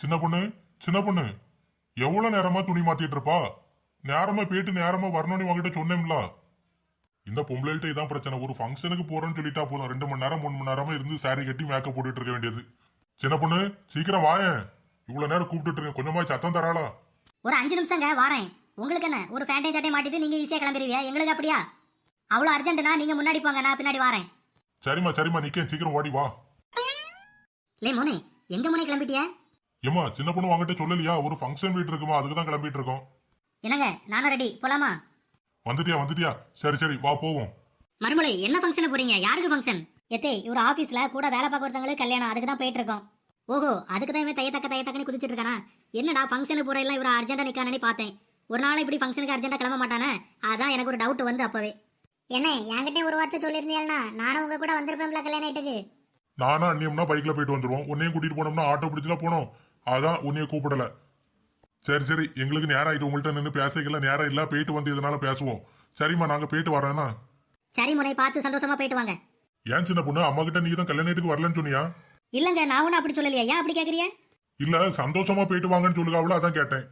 சின்ன பொண்ணு சின்ன பொண்ணு எவ்வளவு நேரமா துணி மாத்திட்டு இருப்பா? நேரமா போயிட்டு நேரமா வரணும்னு உங்ககிட்ட சொன்னேன்ல. இந்த பொம்பளைகிட்ட இதான் பிரச்சனை. ஒரு ஃபங்க்ஷனுக்கு போறேன்னு சொல்லிட்டா போதும். ரெண்டு மணி நேரம் மூணு மணி நேரமா இருந்து saree கட்டி மேக்கப் போட்டுட்டு இருக்க வேண்டியது. சின்ன பொண்ணு சீக்கிரம் வாயேன். இவ்வளவு நேரம் கூப்பிட்டுட்டு இருக்கேன் கொஞ்சமா சத்தம் தராளா? ஒரு அஞ்சு நிமிஷங்க வாரேன். உங்களுக்கு என்ன? ஒரு ஃபேண்டையும் சட்டையும் மாட்டிட்டு நீங்க ஈஸியா கிளம்பிடுவீங்க எங்களுக்கு அப்படியா? அவ்வளோ அர்ஜென்ட்னா நீங்க முன்னாடி போங்க நான் பின்னாடி வாரேன். சரிம்மா சரிம்மா நிக்கேன். சீக்கிரம் ஓடி வா. லே மோனே எங்க மோனே கிளம்பிட்டிய? ஏம்மா சின்ன பொண்ணு வாங்கிட்ட சொல்லலையா? ஒரு ஃபங்க்ஷன் வீட்டு இருக்குமா? அதுக்கு தான் கிளம்பிட்டு இருக்கோம் என்னங்க நானும் ரெடி போலாமா? வந்துட்டியா வந்துட்டியா? சரி சரி வா போவோம். மறுமலை என்ன ஃபங்க்ஷன் போறீங்க? யாருக்கு ஃபங்க்ஷன் எத்தே இவர் ஆபீஸ்ல கூட வேலை பார்க்க ஒருத்தவங்களுக்கு கல்யாணம். அதுக்கு தான் போயிட்டு இருக்கோம் ஓஹோ அதுக்கு தான் இவன் தையத்தக்க தையத்தக்கன்னு குதிச்சிட்டு இருக்கானா என்னடா ஃபங்க்ஷனுக்கு போற எல்லாம் இவர் அர்ஜென்ட்டா நிக்கானே பார்த்தேன். ஒரு நாள் இப்படி ஃபங்க்ஷனுக்கு அர்ஜென்ட்டா கிளம்ப மாட்டானே? அதான் எனக்கு ஒரு டவுட் வந்து அப்பவே. என்ன என்கிட்ட ஒரு வார்த்தை சொல்லியிருந்தீங்கன்னா நானும் உங்க கூட வந்திருப்பேன்ல கல்யாண நைட்டுக்கு நானா அண்ணியம்னா பைக்ல போயிட்டு வந்துருவோம். உன்னையும் கூட்டிட்டு போனோம்னா ஆட்டோ பிடிச்சுல போனோம் அதான் உன்னைய கூப்பிடல. சரி சரி எங்களுக்கு நேரம் ஆயிட்டு உங்கள்ட்ட நின்று பேசிக்கலாம் நேரம் இல்ல போயிட்டு வந்து இதனால பேசுவோம். சரிம்மா நாங்க போயிட்டு வரோம்னா சரி முனை பார்த்து சந்தோஷமா போயிட்டு வாங்க. ஏன் சின்ன பொண்ணு அம்மா கிட்ட நீ தான் கல்யாணத்துக்கு வரலன்னு சொன்னியா? இல்லங்க நான் ஒன்றும் அப்படி சொல்லலையா. ஏன் அப்படி கேட்குறிய இல்ல சந்தோஷமா போயிட்டு வாங்கன்னு சொல்லுகாவுல அதான் கேட்டேன்.